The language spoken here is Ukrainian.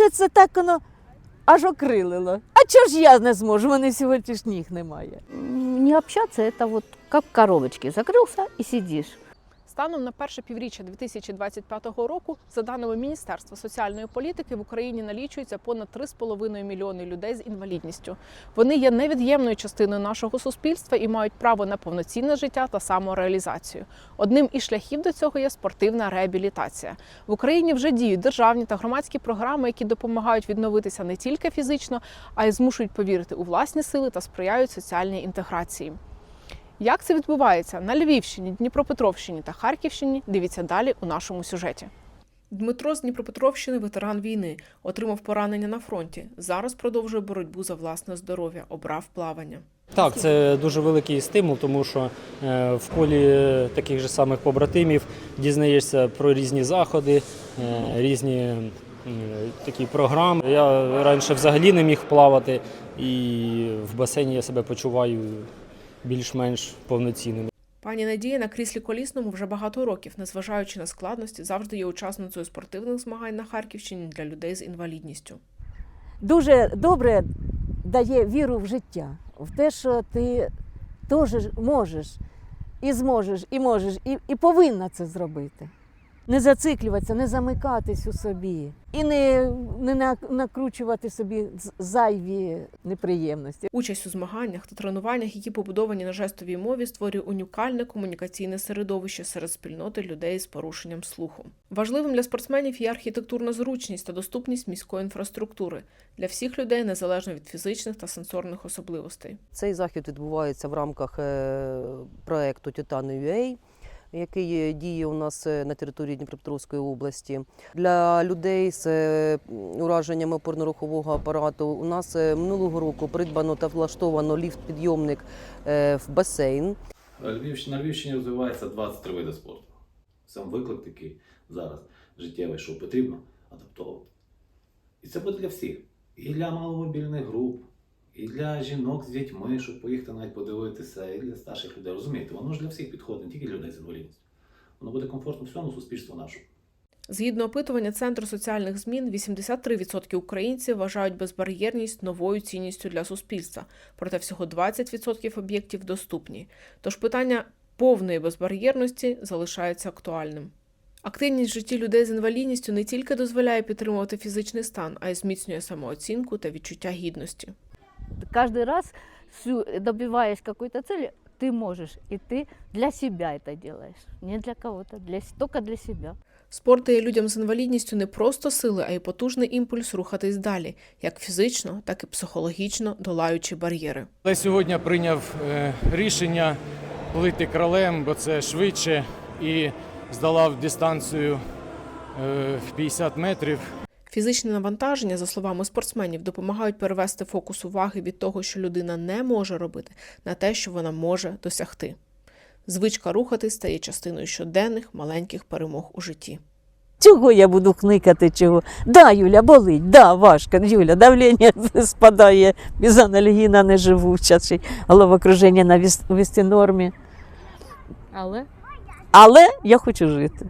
все це так воно аж окрилило. А чого ж я не зможу? У мене ж ніг немає. Не общаться, це вот як в Закрився і сидиш. Станом на перше півріччя 2025 року, за даними Міністерства соціальної політики, в Україні налічується понад 3,5 мільйони людей з інвалідністю. Вони є невід'ємною частиною нашого суспільства і мають право на повноцінне життя та самореалізацію. Одним із шляхів до цього є спортивна реабілітація. В Україні вже діють державні та громадські програми, які допомагають відновитися не тільки фізично, а й змушують повірити у власні сили та сприяють соціальній інтеграції. Як це відбувається на Львівщині, Дніпропетровщині та Харківщині? Дивіться далі у нашому сюжеті. Дмитро з Дніпропетровщини ветеран війни, отримав поранення на фронті. Зараз продовжує боротьбу за власне здоров'я, обрав плавання. Так, це дуже великий стимул, тому що е, в колі таких же самих побратимів дізнаєшся про різні заходи, е, різні такі програми. Я раніше взагалі не міг плавати, і в басейні я себе почуваю більш-менш повноцінним. Пані Надія на кріслі колісному вже багато років, незважаючи на складності, завжди є учасницею спортивних змагань на Харківщині для людей з інвалідністю. Дуже добре дає віру в життя, в те, що ти теж можеш, і зможеш, і можеш, і, і повинна це зробити. Не зациклюватися, не замикатись у собі і не, не на- накручувати собі зайві неприємності. Участь у змаганнях та тренуваннях, які побудовані на жестовій мові, створює унікальне комунікаційне середовище серед спільноти людей з порушенням слуху. Важливим для спортсменів є архітектурна зручність та доступність міської інфраструктури для всіх людей незалежно від фізичних та сенсорних особливостей. Цей захід відбувається в рамках е, проекту Титани.UA, який діє у нас е, на території Дніпропетровської області. Для людей з е, ураженнями опорно-рухового апарату у нас е, минулого року придбано та влаштовано ліфт-підйомник е, в басейн. На Львівщині розвивається 23 види спорту. Сам виклик такий зараз життєвий, що потрібно адаптовувати. І це буде для всіх. І для маломобільних груп, і для жінок з дітьми, щоб поїхати навіть подивитися, і для старших людей. Розумієте, воно ж для всіх підходить, не тільки для людей з інвалідністю. Воно буде комфортно всьому суспільству нашому. Згідно опитування Центру соціальних змін, 83% українців вважають безбар'єрність новою цінністю для суспільства, проте всього 20% об'єктів доступні. Тож питання повної безбар'єрності залишається актуальним. Активність в житті людей з інвалідністю не тільки дозволяє підтримувати фізичний стан, а й зміцнює самооцінку та відчуття гідності Каждый раз всю- добиваясь какой-то цели, ты можешь. И ты для себя это делаешь. Не для кого-то, для, с- только для себя. Спорт дає людям з інвалідністю не просто сили, а й потужний імпульс рухатись далі, як фізично, так і психологічно долаючи бар'єри. Але сьогодні прийняв е, рішення плити кролем, бо це швидше і здолав дистанцію е, в 50 метрів. Фізичне навантаження, за словами спортсменів, допомагають перевести фокус уваги від того, що людина не може робити, на те, що вона може досягти. Звичка рухатись стає частиною щоденних маленьких перемог у житті. Чого я буду хникати? Чого? Да, Юля, болить, да, важко. Юля, давлення спадає, бізанальгіна не живуча, чи головокруження на віс- вісті нормі. Але Але я хочу жити.